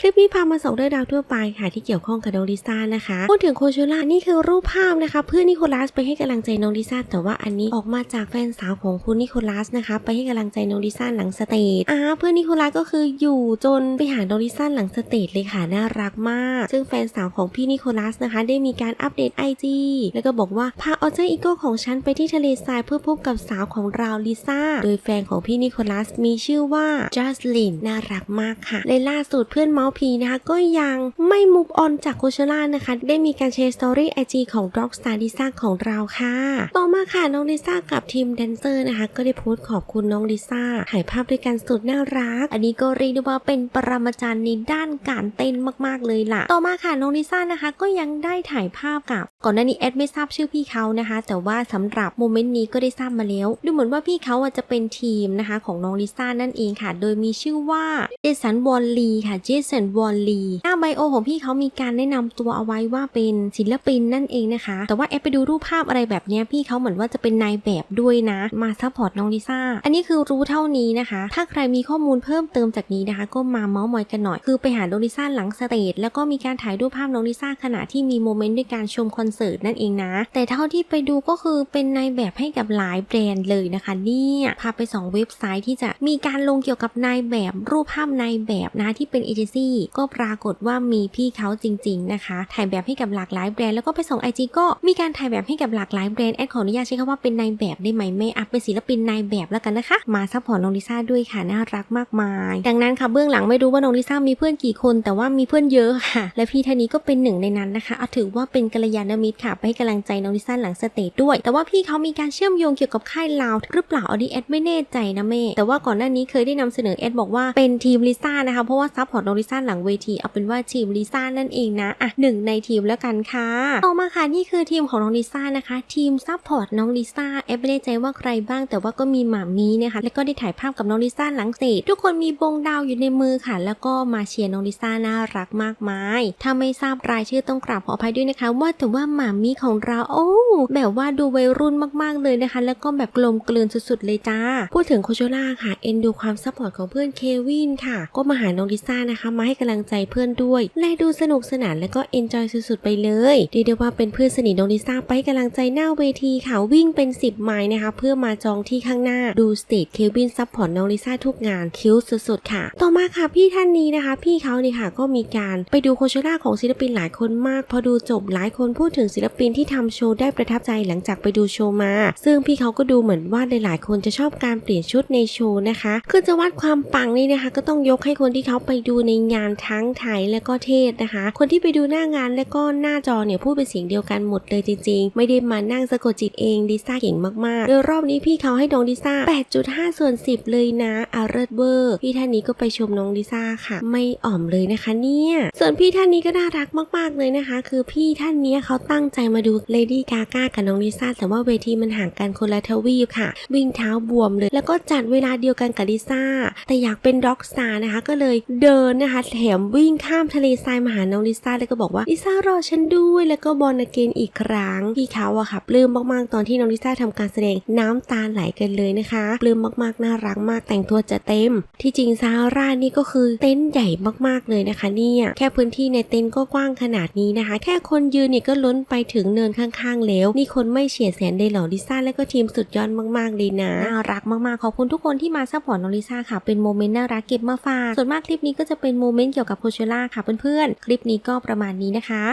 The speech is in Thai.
คลิปนี้พามาส่งเรื่องราวทั่วไปค่ะที่เกี่ยวข้องกับน้องลิซ่านะคะพูดถึงโคชูล่านี่คือรูปภาพนะคะ เพื่อนนิโคลัสไปให้กำลังใจน้องลิซ่าแต่ว่าอันนี้ออกมาจากแฟนสาวของคุณนิโคลัสนะคะ ไปให้กำลังใจน้องลิซ่าหลังสเตจอ่าเพื่อนนิโคลัสก็คืออยู่จนไปหาน้องลิซ่าหลังสเตจเลยค่ะน่ารักมาก ซึ่งแฟนสาวของพี่นิโคลัสนะคะ ได้มีการอัปเดตไอจีแล้วก็บอกว่าพาออเจอร์อีโก้ของฉันไปที่ทะเลทรายเพื่อพบกับสาวของเราลิซ่าโดยแฟนของพี่นิโคลัสมีชื่อว่าจัสลินน่ารักมากค่ะและล่าสุดเพื่อนเมาส์พีนะคะก็ยังไม่มุกออนจากโคชล่านะคะ ได้มีการแชร์สตอรี่ไอจีของ Rockstar ลิซ่าของเราค่ะ ต่อมาค่ะน้องลิซ่ากับทีมแดนเซอร์นะคะ ก็ได้โพสต์ขอบคุณน้องลิซ่าถ่ายภาพด้วยกันสุดน่ารัก อันนี้ก็เรียกได้ว่าเป็นปรมาจารย์ในด้านการเต้นมากๆเลยล่ะ ต่อมาค่ะน้องลิซ่านะคะ ก็ยังได้ถ่ายภาพกับ ก่อนหน้านี้แอดไม่ทราบชื่อพี่เขานะคะ แต่ว่าสำหรับโมเมนต์นี้ก็ได้ทราบมาแล้วดูเหมือนว่าพี่เขาจะเป็นทีมนะคะของน้องลิซ่านั่นเองค่ะ โดยมีชื่อว่าเจสันวอลลีค่ะเจสันวอลลีหน้าไบโอของพี่เขามีการแนะนำตัวเอาไว้ว่าเป็นศิลปินนั่นเองนะคะ แต่ว่าแอดไปดูรูปภาพอะไรแบบนี้พี่เขาเหมือนว่าจะเป็นนายแบบด้วยนะ มาซัพพอร์ตน้องลิซ่า อันนี้คือรู้เท่านี้นะคะ ถ้าใครมีข้อมูลเพิ่มเติมจากนี้นะคะ ก็มาเมาส์มอยกันหน่อย คือไปหาน้องลิซ่าหลังสเตจแล้วก็มีการถ่ายรูปภาพน้องลิซ่าขณะที่มีโมเมนต์ด้วยการชมคอนเสิร์ตนั่นเองนะ แต่เท่าที่ไปดูก็คือเป็นนายแบบให้กับหลายแบรนด์เลยนะคะเนี่ยพาไปสองเว็บไซต์ที่จะมีการลงเกี่ยวกับนายแบบรูปภาพนายแบบนะที่เป็นเอเจนซี่ก็ปรากฏว่ามีพี่เขาจริง ๆ นะคะ ถ่ายแบบให้กับหลากหลายแบรนด์แล้วก็ไปส่งไอจีก็มีการถ่ายแบบให้กับหลากหลายแบรนด์แอดขออนุญาตใช้คำว่าเป็นนายแบบได้ไหมไม่อัพเป็นศิลปินนายแบบแล้วกันนะคะ มาซัพพอร์ตน้องลิซ่าด้วยค่ะน่ารักมากมาย ดังนั้นค่ะเบื้องหลังไม่รู้ว่าน้องลิซ่ามีเพื่อนกี่คน แต่ว่ามีเพื่อนเยอะค่ะ และพี่ท่านนี้ก็เป็นหนึ่งในนั้นนะคะเอาถือว่าเป็นกัลยาณมิตรค่ะไปให้กำลังใจน้องลิซ่าหลังสเตจด้วย แต่ว่าพี่เขามีการเชื่อมโยงเกี่ยวกับค่ายลาวหรือเปล่าอันนี้แอดไม่แน่ใจนะแม่แต่ว่าก่อนหน้านี้เคยได้นำเสนอแอดบอกว่าเป็นทีมลิซ่านะคะเพราะว่าซัพพอร์ตน้องลิซ่าหลังเวทีเอาเป็นว่าทีมลิซ่านั่นเองนะอะหนึ่งในทีมแล้วกันค่ะต่อมาค่ะนี่คือทีมของน้องลิซ่านะคะ ทีมซัพพอร์ตน้องลิซ่าแอปไม่แน่ใจว่าใครบ้าง แต่ว่าก็มีหมามีนะคะแล้วก็ได้ถ่ายภาพกับน้องลิซ่าหลังเสร็จทุกคนมีบงดาวอยู่ในมือค่ะ แล้วก็มาเชียร์น้องลิซ่าน่ารักมากมายถ้าไม่ทราบรายชื่อต้องกราบขออภัยด้วยนะคะ ว่าแต่ว่าหมามีของเราโอ้แบบว่าดูวัยรุ่นมากๆเลยนะคะ แล้วก็แบบกลมกลืนสุดๆเลยจ้า พูดถึงโคโชล่าค่ะเอ็นดูความซัพพอร์ตของเพื่อนเควินค่ะ ก็มาหาน้องลิซ่านะคะมาให้กำลังใจเพื่อนด้วย และดูสนุกสนานแล้วก็เอนจอยสุดๆไปเลยเรียกได้ว่าเป็นเพื่อนสนิทน้องลิซ่าไปให้กำลังใจหน้าเวทีค่ะวิ่งเป็น 10 ไมล์นะคะ เพื่อมาจองที่ข้างหน้าดูสเตจเควินซัพพอร์ตน้องลิซ่าทุกงานคิ้วสุดๆค่ะ ต่อมาค่ะพี่ท่านนี้นะคะ พี่เขาเนี่ยค่ะก็มีการไปดูโคโชล่าของศิลปินหลายคนมาก พอดูจบหลายคนพูดถึงศิลปินที่ทำโชว์ได้ประทับใจหลังจากไปดูโชว์มา ซึ่งพี่เขาก็ดูเหมือนว่าหลายๆคนจะชอบการเปลี่ยนชุดในโชว์นะคะ คือจะวัดความปังนี่นะคะ ก็ต้องยกให้คนที่เขาไปดูในงานทั้งไทยและก็เทศนะคะ คนที่ไปดูหน้างานและก็หน้าจอเนี่ยพูดเป็นเสียงเดียวกันหมดเลยจริงๆ ไม่ได้มานั่งสะกดจิตเองดิซ่าเก่งมากๆโดยรอบนี้พี่เขาให้น้องดิซ่า 8.5 ส่วน 10 เลยนะอาร์เรดเบอร์พี่ท่านนี้ก็ไปชมน้องดิซ่าค่ะ ไม่อ่อมเลยนะคะเนี่ยส่วนพี่ท่านนี้ก็น่ารักมากๆเลยนะคะ คือพี่ท่านนี้เขาตั้งใจมาดูเลดี้กาก้ากับน้องดิซ่าแต่ว่าเวทีมันห่างกันคนละทวีปค่ะ วิ่งเท้าบวมเลย แล้วก็จัดเวลาเดียวกันกับดิซ่าแต่อยากเป็นร็อกสตาร์นะคะ ก็เลยเดินนะคะแถมวิ่งข้ามทะเลทรายมาหาน้องลิซ่าแล้วก็บอกว่าลิซ่ารอฉันด้วยแล้วก็บอลเกนอีกครั้งพี่เขาอะค่ะปลื้มมากๆตอนที่น้องลิซ่าทำการแสดงน้ำตาไหลกันเลยนะคะปลื้มมากๆน่ารักมากแต่งตัวจะเต็ม ที่จริงซาร่านี่ก็คือเต็นท์ใหญ่มากๆเลยนะคะ เนี่ยแค่พื้นที่ในเต็นท์ก็กว้างขนาดนี้นะคะ แค่คนยืนเนี่ยก็ล้นไปถึงเนินข้างๆ แล้ว นี่คนไม่เฉียดแสนเลยเหรอลิซ่าและก็ทีมสุดยอดมากๆเลยนะน่ารักมากๆขอบคุณทุกคนที่มาซัพพอร์ตน้องลิซ่าค่ะเป็นโมเมนต์น่ารักเก็บมาฝากส่วนมากคลิปนี้ก็จะเป็นโมเมนต์เกี่ยวกับโคเชล่าค่ะเพื่อนๆ คลิปนี้ก็ประมาณนี้นะคะ